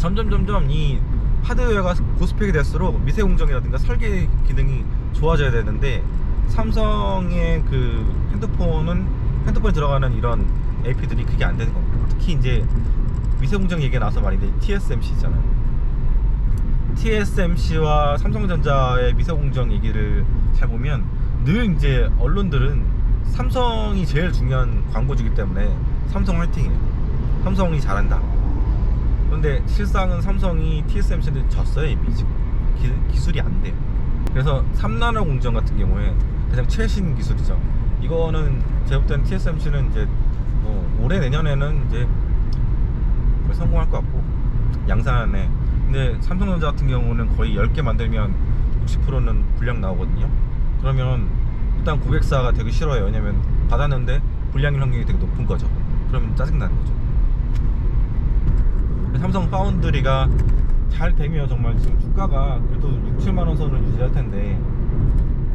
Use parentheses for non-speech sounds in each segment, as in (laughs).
점점 점점 이 하드웨어가 고스펙이 될수록 미세 공정이라든가 설계 기능이 좋아져야 되는데 삼성의 그 핸드폰은 핸드폰에 들어가는 이런 AP들이 그게 안 되는 겁니다. 특히 이제 미세 공정 얘기가 나와서 말인데 TSMC 있잖아요. TSMC와 삼성전자의 미세 공정 얘기를 잘 보면 늘 이제 언론들은 삼성이 제일 중요한 광고주기 때문에 삼성 화이팅이에요. 삼성이 잘한다. 그런데 실상은 삼성이 TSMC한테 졌어요 이미 지금 기, 기술이 안 돼요. 그래서 3나노 공정 같은 경우에 가장 최신 기술이죠. 이거는 때는 TSMC는 이제 뭐 올해 내년에는 이제 성공할 것 같고 양산에 근데 삼성전자 같은 경우는 거의 10개 만들면 60%는 불량 나오거든요. 그러면 일단 고객사가 되게 싫어요. 왜냐면 받았는데 불량일 확률이 되게 높은 거죠. 그러면 짜증나는 거죠. 삼성 파운드리가 잘 되면 정말 지금 주가가 그래도 6, 7만 원 선을 유지할 텐데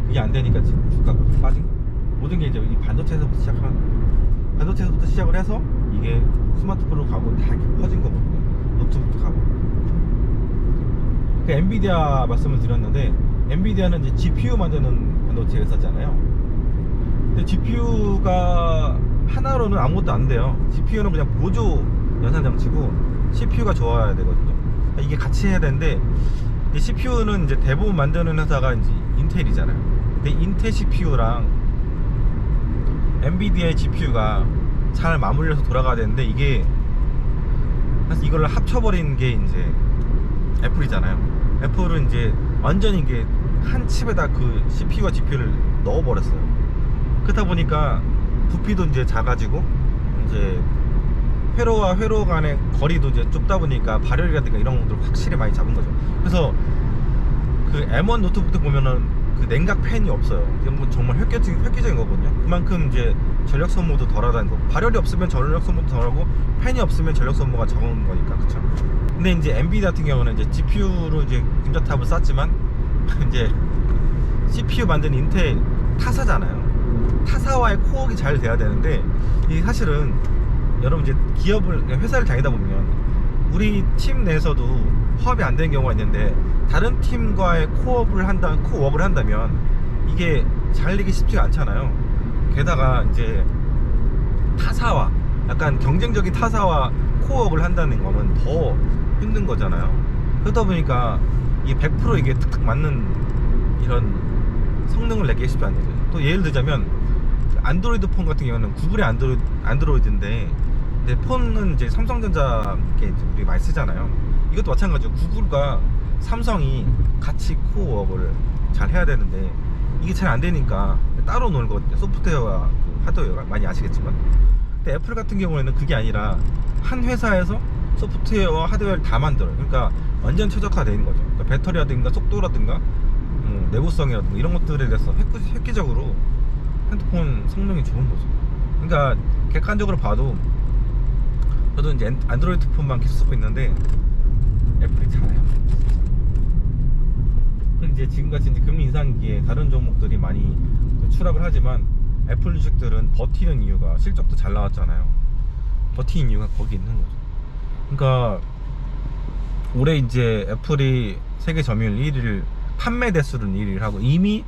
그게 안 되니까 지금 주가가 빠진 거. 모든 게 이제 이 반도체에서부터 거예요. 반도체에서부터 시작을 해서 이게 스마트폰으로 가고 다 이렇게 퍼진 거거든요. 노트북도 가고. 그 엔비디아 말씀을 드렸는데 엔비디아는 이제 GPU 만드는 반도체 회사잖아요. 근데 GPU가 하나로는 아무것도 안 돼요. GPU는 그냥 보조 연산 장치고 CPU가 좋아야 되거든요. 그러니까 이게 같이 해야 되는데 이 CPU는 이제 대부분 만드는 회사가 이제 인텔이잖아요. 근데 인텔 CPU랑 엔비디아의 GPU가 잘 맞물려서 돌아가야 되는데 이게 사실 이걸 합쳐버린 게 이제 애플이잖아요. 애플은 이제 완전히 이게 한 칩에다 그 CPU와 GPU를 넣어버렸어요. 그렇다 보니까 부피도 이제 작아지고 이제 회로와 회로 간의 거리도 이제 좁다 보니까 발열이라든가 이런 것들 확실히 많이 잡은 거죠. 그래서 그 M1 노트북도 보면은 그 냉각 팬이 없어요. 이건 뭐 정말 획기적인, 획기적인 거거든요. 그만큼 이제 전력 소모도 덜하다는 거고 발열이 없으면 전력 소모도 덜하고 팬이 없으면 전력 소모가 적은 거니까 그쵸. 근데 이제 엔비디 같은 경우는 이제 GPU로 이제 금자탑을 쌓지만 (laughs) 이제 CPU 만드는 인텔 타사잖아요. 타사와의 코어가 잘 돼야 되는데 이 사실은 여러분 이제 기업을 회사를 다니다 보면 우리 팀 내에서도 화합이 안 되는 경우가 있는데 다른 팀과의 코업을 한다 코워크를 한다면 이게 잘 되기 쉽지가 않잖아요. 게다가 이제 타사와 약간 경쟁적인 타사와 코업을 한다는 거는 더 힘든 거잖아요. 그러다 보니까 이게 100% 이게 툭툭 맞는 이런 성능을 내기 쉽지 않은 거죠. 또 예를 들자면 안드로이드 폰 같은 경우는 구글의 안드로이드, 안드로이드인데 근데 폰은 이제 삼성전자 게 이제 우리 많이 쓰잖아요. 이것도 마찬가지로 구글과 삼성이 같이 코어업을 잘 해야 되는데 이게 잘 안 되니까 따로 놀거든요. 소프트웨어와 그 하드웨어가 많이 아시겠지만. 근데 애플 같은 경우에는 그게 아니라 한 회사에서 소프트웨어와 하드웨어를 다 만들어요. 그러니까 완전 최적화되는 거죠. 그러니까 배터리라든가 속도라든가 뭐 내구성이라든가 이런 것들에 대해서 획기, 획기적으로 핸드폰 성능이 좋은 거죠. 그러니까 객관적으로 봐도 저도 이제 안- 안드로이드 폰만 계속 쓰고 있는데 애플이 잘해요. 근데 이제 지금같이 이제 금리 인상기에 다른 종목들이 많이 추락을 하지만 애플 주식들은 버티는 이유가 실적도 잘 나왔잖아요. 버티는 이유가 거기 있는 거죠. 그러니까 올해 이제 애플이 세계 점유율 1위를 판매 대수는 1위를 하고 이미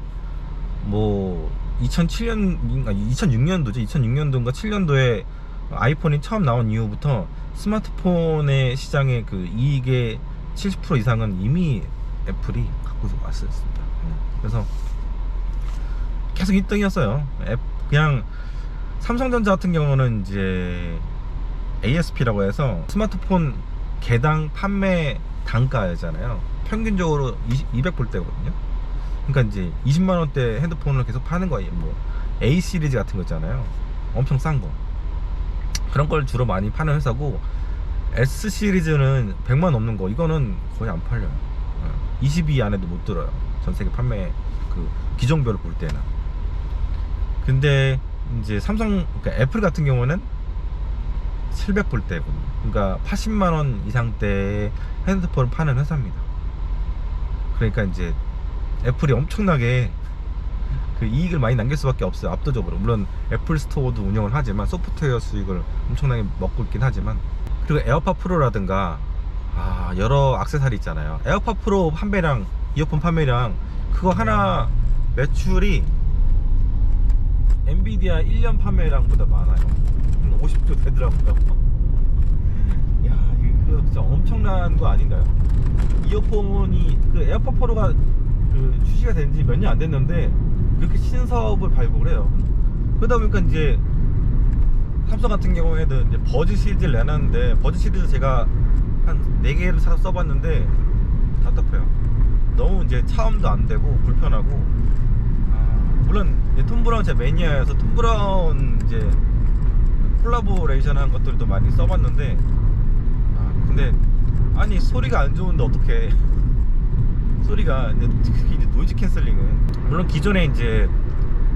뭐 2007년인가 2006년도죠. 2006년도인가 7년도에 아이폰이 처음 나온 이후부터 스마트폰의 시장의 그 이익의 70% 이상은 이미 애플이 갖고 왔었습니다. 네. 그래서 계속 1등이었어요. 그냥 삼성전자 같은 경우는 이제 ASP라고 해서 스마트폰 개당 판매 단가잖아요. 평균적으로 200불대거든요. 그러니까 이제 20만 원대 핸드폰을 계속 파는 거예요. 뭐 A 시리즈 같은 거 있잖아요. 엄청 싼 거. 그런 걸 주로 많이 파는 회사고 S 시리즈는 100만 넘는 거 이거는 거의 안 팔려요. 22 안에도 못 들어요. 전 세계 판매 그 기종별로 볼 때는. 근데 이제 삼성 그러니까 애플 같은 경우는 700불대거든요. 그러니까 80만 원 이상대의 핸드폰을 파는 회사입니다. 그러니까 이제 애플이 엄청나게 그 이익을 많이 남길 수밖에 없어요. 압도적으로. 물론 애플 스토어도 운영을 하지만 소프트웨어 수익을 엄청나게 먹고 있긴 하지만 그리고 에어팟 프로라든가 아 여러 악세사리 있잖아요 에어팟 프로 판매량 이어폰 판매량 그거 하나 매출이 엔비디아 1년 판매량보다 많아요 한 50조 되더라고요 (laughs) 야 이거 진짜 엄청난 거 아닌가요 이어폰이 그 에어팟 프로가 그 출시가 된 지 몇 년 안 됐는데 그렇게 신사업을 발굴을 해요. 그러다 보니까 이제 삼성 같은 경우에는 이제 버즈 시리즈를 내놨는데 버즈 시리즈 제가 한 4개를 사서 써봤는데 답답해요. 너무 이제 차음도 안 되고 불편하고. 아, 물론 톰 브라운 제 매니아여서 톰 브라운 이제 콜라보레이션 한 것들도 많이 써봤는데 아, 근데 아니 소리가 안 좋은데 어떻게 소리가 이제 노이즈 캔슬링은. 물론 기존에 이제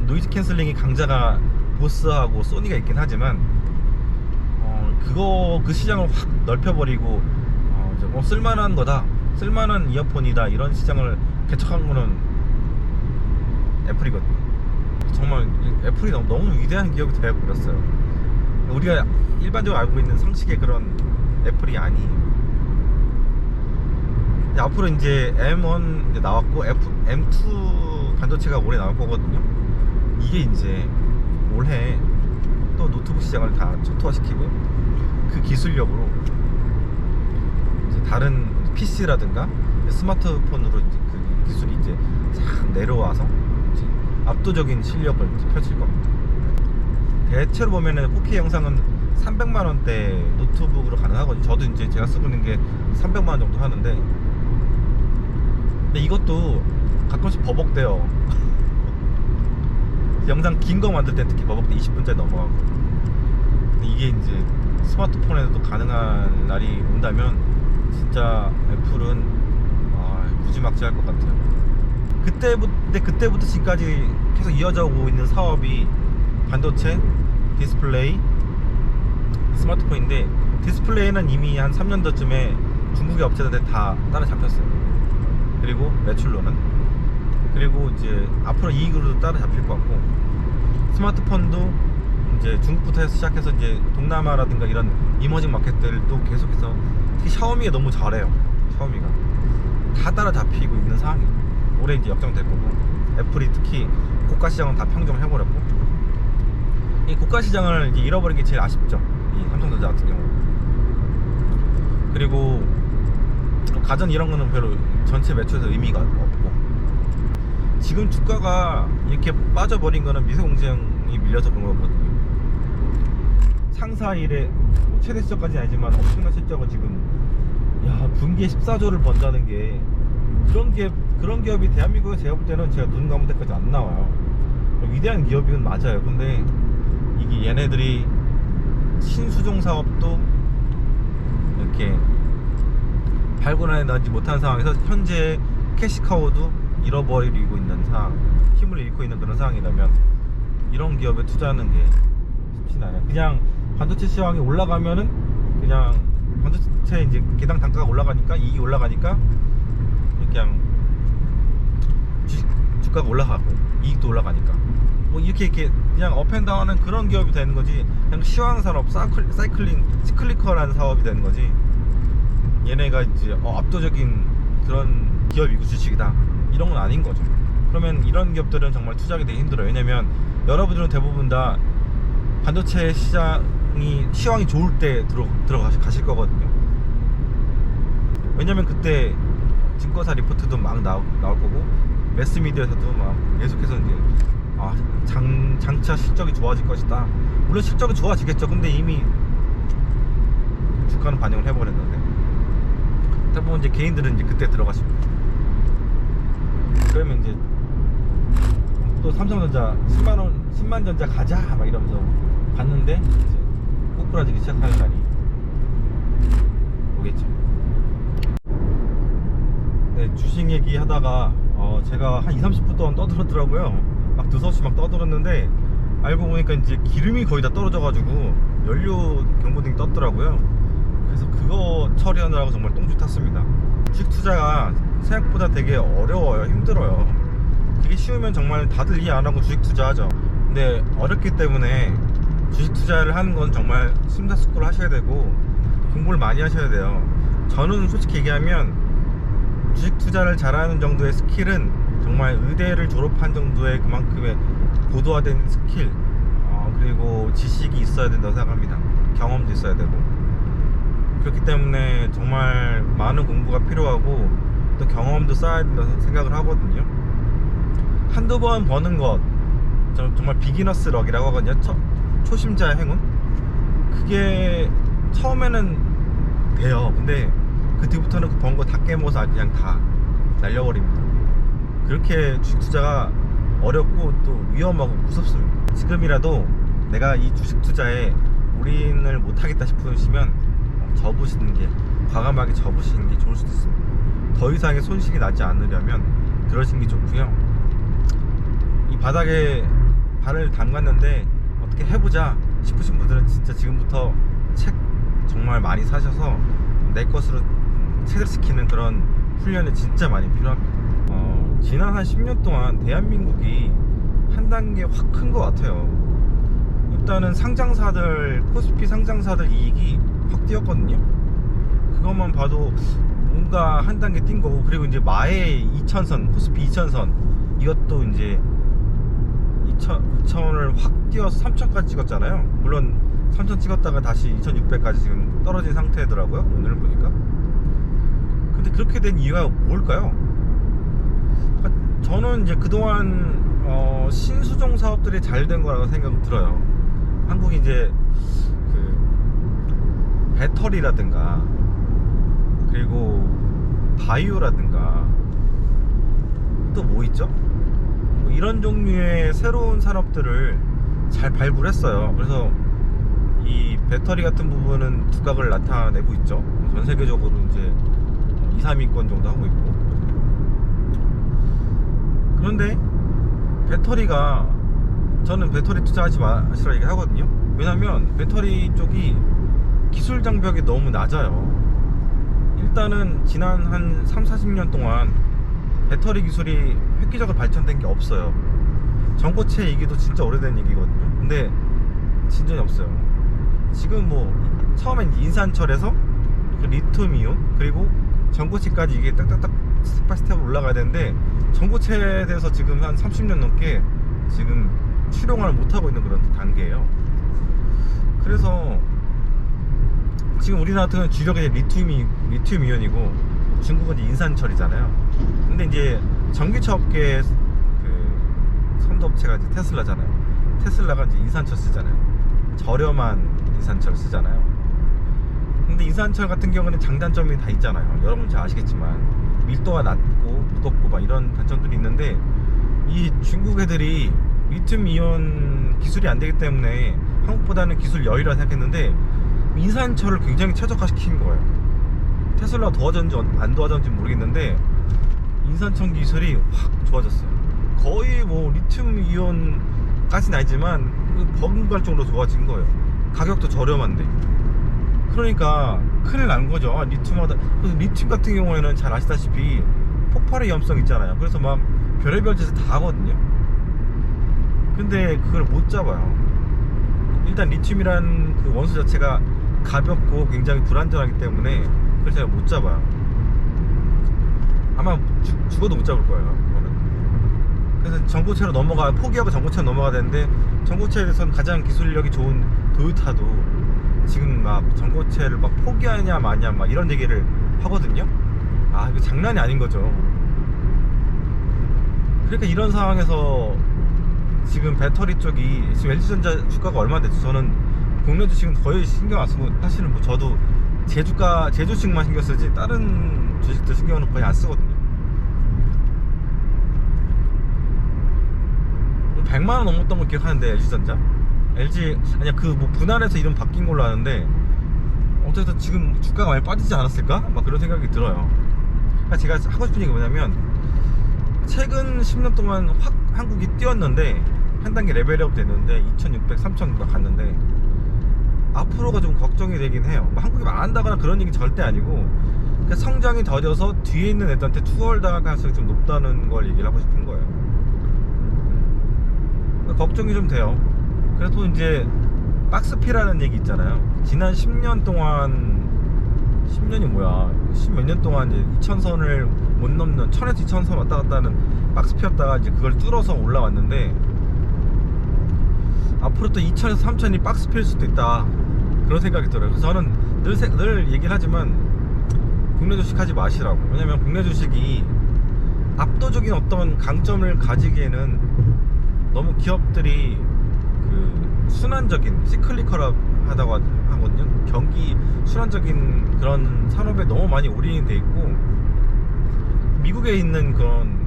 노이즈 캔슬링이 강자가 보스하고 소니가 있긴 하지만 어, 그거 그 시장을 확 넓혀버리고 어, 이제 뭐 쓸만한 거다 쓸만한 이어폰이다 이런 시장을 개척한 거는 애플이거든요. 정말 이 애플이 너무, 너무 위대한 기업이 되어버렸어요. 우리가 일반적으로 알고 있는 상식의 그런 애플이 아니에요 이제 앞으로 이제 M1 이제 나왔고 F, M2 반도체가 올해 나올 거거든요. 이게 이제 올해 또 노트북 시장을 다 초토화시키고 그 기술력으로 이제 다른 PC라든가 스마트폰으로 이제 그 기술이 이제 싹 내려와서 이제 압도적인 실력을 펼칠 겁니다. 대체로 보면은 4K 영상은 300만 원대 노트북으로 가능하거든요. 저도 이제 제가 쓰고 있는 게 300만 원 정도 하는데 근데 이것도 가끔씩 버벅대요. (laughs) 영상 긴 거 만들 때 특히 버벅대 20분짜리 넘어가고. 근데 이게 이제 스마트폰에도 가능한 날이 온다면 진짜 애플은 아, 무지막지할 것 같아요. 그때부터 그때부터 지금까지 계속 이어져 오고 있는 사업이 반도체, 디스플레이, 스마트폰인데 디스플레이는 이미 한 3년 전쯤에 중국의 업체들한테 다 따라잡혔어요. 그리고 매출로는 그리고 이제 앞으로 이익으로도 따라잡힐 것 같고 스마트폰도 이제 중국부터 해서 시작해서 이제 동남아라든가 이런 이머징 마켓들도 계속해서 특히 샤오미가 너무 잘해요. 샤오미가 다 따라 잡히고 있는 상황이에요. 올해 이제 역정될 거고 애플이 특히 고가 시장은 다 평정을 해버렸고 이 고가 시장을 이제 잃어버린 게 제일 아쉽죠. 이 삼성전자 같은 경우. 그리고 가전 이런 거는 별로 전체 매출에서 의미가 없고 지금 주가가 이렇게 빠져버린 거는 미세 공정이 밀려서 그런 거거든요. 상사 일에 뭐 최대 시적까지는 아니지만 엄청난 실적을 지금 야 분기에 14조를 번다는 게 그런 기업 그런 기업이 대한민국에 제가 볼 때는 제가 눈 감을 때까지 안 나와요. 위대한 기업이건 맞아요. 근데 이게 얘네들이 신수종 사업도 이렇게 발굴해 나지 못한 상황에서 현재 캐시카우도 잃어버리고 있는 상황, 힘을 잃고 있는 그런 상황이라면 이런 기업에 투자하는 게 쉽진 않아요. 그냥 반도체 시황이 올라가면은 그냥 반도체 이제 개당 단가가 올라가니까 이익이 올라가니까 그냥 주가가 올라가고 이익도 올라가니까 뭐 이렇게 이렇게 그냥 업앤다운하는 그런 기업이 되는 거지 그냥 시황 산업 사이클, 사이클링 시클리컬한 사업이 되는 거지 얘네가 이제 어, 압도적인 그런 기업이고 주식이다. 이런 건 아닌 거죠. 그러면 이런 기업들은 정말 투자하기 되게 힘들어요. 왜냐면 여러분들은 대부분 다 반도체 시장이 시황이 좋을 때 들어 들어가실 거거든요. 왜냐면 그때 증권사 리포트도 막 나오, 나올 거고 매스미디어에서도 막 계속해서 이제 아, 장, 장차 실적이 좋아질 것이다. 물론 실적은 좋아지겠죠. 근데 이미 주가는 반영을 해버렸는데 대부분 이제 개인들은 이제 그때 들어가시고 그러면 이제 또 삼성전자 10만 원 10만 전자 가자 막 이러면서 갔는데 이제 꼬꾸라지기 시작하는 날이 오겠죠 네, 주식 얘기 하다가 어, 제가 한 2, 30분 동안 떠들었더라고요. 막 두서없이 막 떠들었는데 알고 보니까 이제 기름이 거의 다 떨어져가지고 연료 경고등이 떴더라고요. 그래서 그거 처리하느라고 정말 똥줄 탔습니다. 주식 투자가 생각보다 되게 어려워요. 힘들어요. 그게 쉬우면 정말 다들 이해 안 하고 주식 투자하죠. 근데 어렵기 때문에 주식 투자를 하는 건 정말 심사숙고를 하셔야 되고 공부를 많이 하셔야 돼요. 저는 솔직히 얘기하면 주식 투자를 잘하는 정도의 스킬은 정말 의대를 졸업한 정도의 그만큼의 고도화된 스킬 어, 그리고 지식이 있어야 된다고 생각합니다. 경험도 있어야 되고 그렇기 때문에 정말 많은 공부가 필요하고 또 경험도 쌓아야 된다고 생각을 하거든요. 한두 번 버는 것 저- 정말 비기너스 럭이라고 하거든요. 초, 초심자 행운 그게 처음에는 돼요. 근데 그 뒤부터는 그 번 거 다 깨먹어서 그냥 다 날려버립니다. 그렇게 주식 투자가 어렵고 또 위험하고 무섭습니다. 지금이라도 내가 이 주식 투자에 올인을 못하겠다 싶으시면 어, 접으시는 게 과감하게 접으시는 게 좋을 수도 있습니다. 더 이상의 손실이 나지 않으려면 그러시는 게 좋고요. 이 바닥에 발을 담갔는데 어떻게 해보자 싶으신 분들은 진짜 지금부터 책 정말 많이 사셔서 내 것으로 체득시키는 그런 훈련이 진짜 많이 필요합니다. 어, 지난 한 10년 동안 대한민국이 한 단계 확 큰 것 같아요. 일단은 상장사들 코스피 상장사들 이익이 확 뛰었거든요. 그것만 봐도 뭔가 한 단계 뛴 거고 그리고 이제 마의 2000선 코스피 2000선 이것도 이제 2000, 2000을 확 뛰어서 3000까지 찍었잖아요. 물론 3000 찍었다가 다시 2600까지 지금 떨어진 상태더라고요. 오늘 보니까. 근데 그렇게 된 이유가 뭘까요? 저는 이제 그동안 어, 신수종 사업들이 잘 된 거라고 생각 들어요. 한국이 이제 그 배터리라든가 그리고 바이오라든가 또 뭐 있죠? 뭐 이런 종류의 새로운 산업들을 잘 발굴했어요. 그래서 이 배터리 같은 부분은 두각을 나타내고 있죠. 전 세계적으로 이제 2, 3위권 정도 하고 있고. 그런데 배터리가 저는 배터리 투자하지 마시라 얘기하거든요. 왜냐면 배터리 쪽이 기술 장벽이 너무 낮아요. 일단은 지난 한 3, 40년 동안 배터리 기술이 획기적으로 발전된 게 없어요. 전고체 얘기도 진짜 오래된 얘기거든요. 근데 진전이 없어요. 지금 뭐 처음엔 인산철에서 그 리튬이온 그리고 전고체까지 이게 딱딱딱 스텝 스텝 올라가야 되는데 전고체에 대해서 지금 한 30년 넘게 지금 실용화를 못하고 있는 그런 단계예요. 그래서 지금 우리나라 같은 경우는 주력이 리튬이 리튬 이온이고 중국은 인산철이잖아요. 근데 이제 전기차 업계 그 선도업체가 이제 테슬라잖아요. 테슬라가 이제 인산철 쓰잖아요. 저렴한 인산철 쓰잖아요. 근데 인산철 같은 경우는 장단점이 다 있잖아요. 여러분 잘 아시겠지만 밀도가 낮고 무겁고 막 이런 단점들이 있는데 이 중국 애들이 리튬 이온 기술이 안 되기 때문에 한국보다는 기술 여유라 생각했는데 인산철을 굉장히 최적화시킨 거예요. 테슬라 도와줬는지 안 도와줬는지 모르겠는데 인산철 기술이 확 좋아졌어요. 거의 뭐 리튬 이온까지는 아니지만 버금갈 정도로 좋아진 거예요. 가격도 저렴한데. 그러니까 큰일 난 거죠. 아, 리튬하다. 그래서 리튬 같은 경우에는 잘 아시다시피 폭발의 위험성 있잖아요. 그래서 막 별의별 짓을 다 하거든요. 근데 그걸 못 잡아요. 일단 리튬이란 그 원소 자체가 가볍고 굉장히 불안전하기 때문에 그걸 제가 못 잡아요. 아마 죽, 죽어도 못 잡을 거예요. 이거는. 그래서 전고체로 넘어가 포기하고 전고체로 넘어가야 되는데 전고체에 대해서는 가장 기술력이 좋은 도요타도 지금 막 전고체를 막 포기하냐 마냐 막 이런 얘기를 하거든요. 아 이거 장난이 아닌 거죠. 그러니까 이런 상황에서 지금 배터리 쪽이 지금 LG전자 주가가 얼마 됐죠? 저는 국내 주식은 거의 신경 안 쓰고 사실은 뭐 저도 제주가 제주 식만 신경 쓰지 다른 주식들 신경은 거의 안 쓰거든요. 100만 원 넘었던 거 기억하는데 LG전자 LG 아니야 그 뭐 분할해서 이름 바뀐 걸로 아는데 어쨌든 지금 주가가 많이 빠지지 않았을까? 막 그런 생각이 들어요. 그러니까 제가 하고 싶은 얘기가 뭐냐면 최근 10년 동안 확 한국이 뛰었는데 한 단계 레벨업 됐는데 2,600, 3,000 갔는데 앞으로가 좀 걱정이 되긴 해요. 뭐 한국이 망한다거나 그런 얘기 절대 아니고 그러니까 성장이 더뎌서 뒤에 있는 애들한테 투월당할 가능성이 좀 높다는 걸 얘기를 하고 싶은 거예요. 그러니까 걱정이 좀 돼요. 그래도 이제 박스피라는 얘기 있잖아요. 지난 10년 동안 10년이 뭐야 10몇 년 동안 이제 2000선을 못 넘는 1000에서 2000선 왔다 갔다 하는 박스 피었다가 이제 그걸 뚫어서 올라왔는데 앞으로 또 2000에서 3000이 박스 필 수도 있다 그런 생각이 들어요 그래서 저는 늘, 생- 늘 얘기를 하지만 국내 주식 하지 마시라고 왜냐면 국내 주식이 압도적인 어떤 강점을 가지기에는 너무 기업들이 그 순환적인 시클리컬하다고 하거든요. 경기 순환적인 그런 산업에 너무 많이 올인이 돼 있고 미국에 있는 그런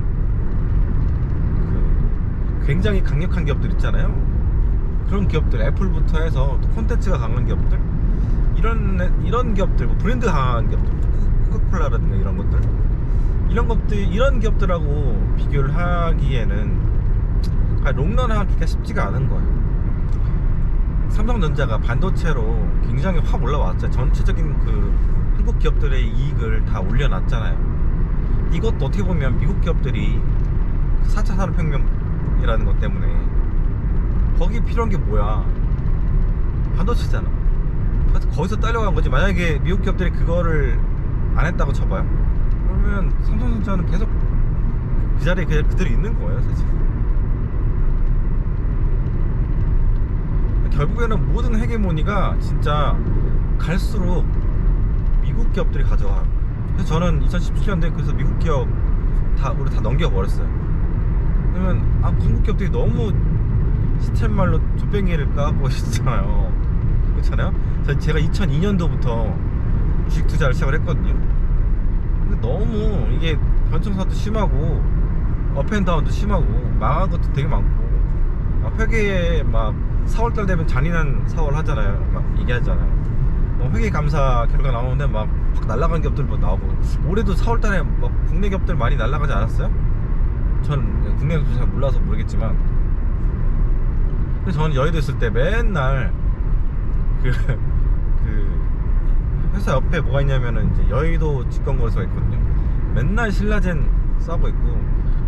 그 굉장히 강력한 기업들 있잖아요. 그런 기업들 애플부터 해서 또 콘텐츠가 강한 기업들 이런 이런 기업들 뭐 브랜드 강한 기업들 코카콜라라든가 이런 것들 이런 것들 이런 기업들하고 비교를 하기에는 아, 롱런하기가 쉽지가 않은 거예요. 삼성전자가 반도체로 굉장히 확 올라왔죠. 전체적인 그 한국 기업들의 이익을 다 올려놨잖아요. 이것도 어떻게 보면 미국 기업들이 4차 산업혁명이라는 것 때문에 거기 필요한 게 뭐야? 반도체잖아. 거기서 딸려간 거지. 만약에 미국 기업들이 그거를 안 했다고 쳐봐요. 그러면 삼성전자는 계속 그 자리에 그냥 그대로 있는 거예요, 사실. 결국에는 모든 헤게모니가 진짜 갈수록 미국 기업들이 가져가요. 그래서 저는 2017년도에 그래서 미국 기업 다 우리 다 넘겨버렸어요. 그러면 아 한국 기업들이 너무 시쳇말로 조뱅이를 까고 (laughs) 있잖아요. 그렇잖아요. 저- 제가 2002년도부터 주식 투자를 시작을 했거든요. 근데 너무 이게 변동사도 심하고 업앤다운도 심하고 망한 것도 되게 많고 막 회계에 막 4월달 되면 잔인한 4월 하잖아요. 막 얘기하잖아요. 뭐 회계 감사 결과 나오는데 막, 확 날라간 기업들도 나오고 올해도 4월달에 막 국내 기업들 많이 날라가지 않았어요? 전 국내 기업들 잘 몰라서 모르겠지만 저는 여의도 있을 때 맨날 그, 그 회사 옆에 뭐가 있냐면은 이제 여의도 직권거래소가 있거든요. 맨날 신라젠 싸고 있고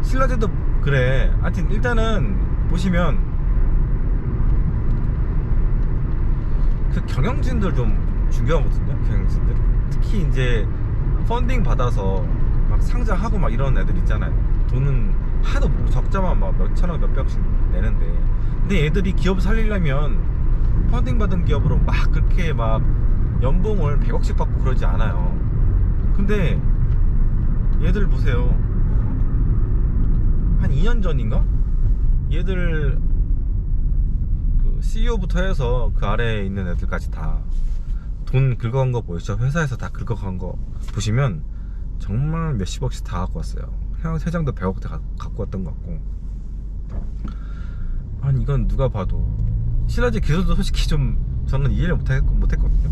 신라젠도 그래. 하여튼 일단은 보시면 그 경영진들 좀 중요하거든요. 경영진들. 특히 이제 펀딩 받아서 막 상장하고 막 이런 애들 있잖아요. 돈은 하도 뭐 적자만 막 몇천억 몇백억씩 내는데 근데 얘들이 기업 살리려면 펀딩 받은 기업으로 막 그렇게 막 연봉을 100억씩 받고 그러지 않아요. 근데 얘들 보세요. 한 2년 전인가? 얘들 그 CEO부터 해서 그 아래에 있는 애들까지 다 돈 긁어간 거 보이시죠? 회사에서 다 긁어간 거 보시면 정말 몇십억씩 다 갖고 왔어요. 형 세장도 100억 다 가- 갖고 왔던 것 같고. 아니 이건 누가 봐도 신라지 기술도 솔직히 좀 저는 이해를 못했, 못했거든요.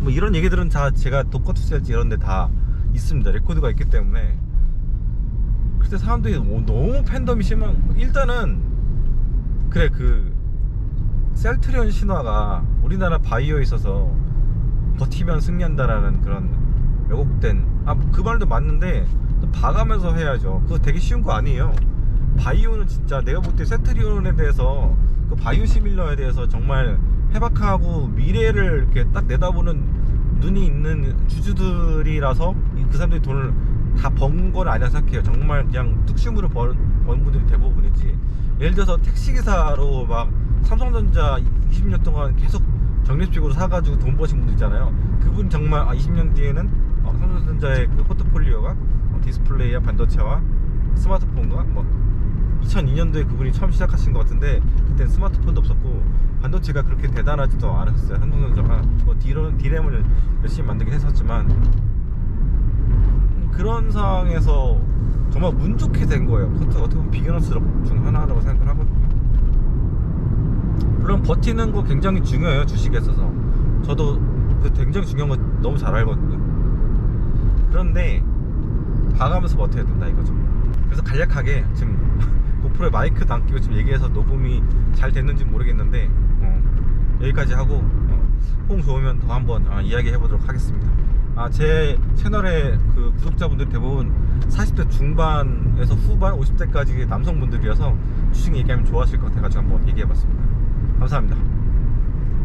뭐 이런 얘기들은 다 제가 독거 투자지 이런 데 다 있습니다. 레코드가 있기 때문에 그때 사람들이 뭐 너무 팬덤이 심한 일단은 그래 그 셀트리온 신화가 우리나라 바이오에 있어서 버티면 승리한다라는 그런 왜곡된 아 그 말도 맞는데 또 봐가면서 해야죠 그거 되게 쉬운 거 아니에요 바이오는 진짜 내가 볼때 셀트리온에 대해서 그 바이오 시밀러에 대해서 정말 해박하고 미래를 이렇게 딱 내다보는 눈이 있는 주주들이라서 이- 그 사람들이 돈을 다 번 건 아니라 생각해요. 정말 그냥 뚝심으로 번, 번 분들이 대부분이지. 예를 들어서 택시기사로 막 삼성전자 20년 동안 계속 적립식으로 사가지고 돈 버신 분들 있잖아요. 그분 정말 아, 20년 뒤에는 어, 삼성전자의 그 포트폴리오가 어, 디스플레이와 반도체와 스마트폰과 뭐 2002년도에 그분이 처음 시작하신 것 같은데 그때 스마트폰도 없었고 반도체가 그렇게 대단하지도 않았어요. 삼성전자가 뭐 디램, 디램을 열심히 만들긴 했었지만 그런 상황에서 정말 운 좋게 된 거예요. 그것도 어떻게 보면 비교너스럽 중 하나라고 생각을 하거든요. 물론 버티는 거 굉장히 중요해요. 주식에 있어서. 저도 그 굉장히 중요한 거 너무 잘 알거든요. 그런데 봐가면서 버텨야 된다 이거죠. 그래서 간략하게 지금 고프로에 마이크 담기고 지금 얘기해서 녹음이 잘 됐는지 모르겠는데 어, 여기까지 하고 어, 호응 좋으면 더 한번 어, 이야기해 보도록 하겠습니다. 아, 제 채널의 그 구독자분들 대부분 40대 중반에서 후반 50대까지 남성분들이어서 주식 얘기하면 좋아하실 것 같아가지고 한번 얘기해 봤습니다. 감사합니다.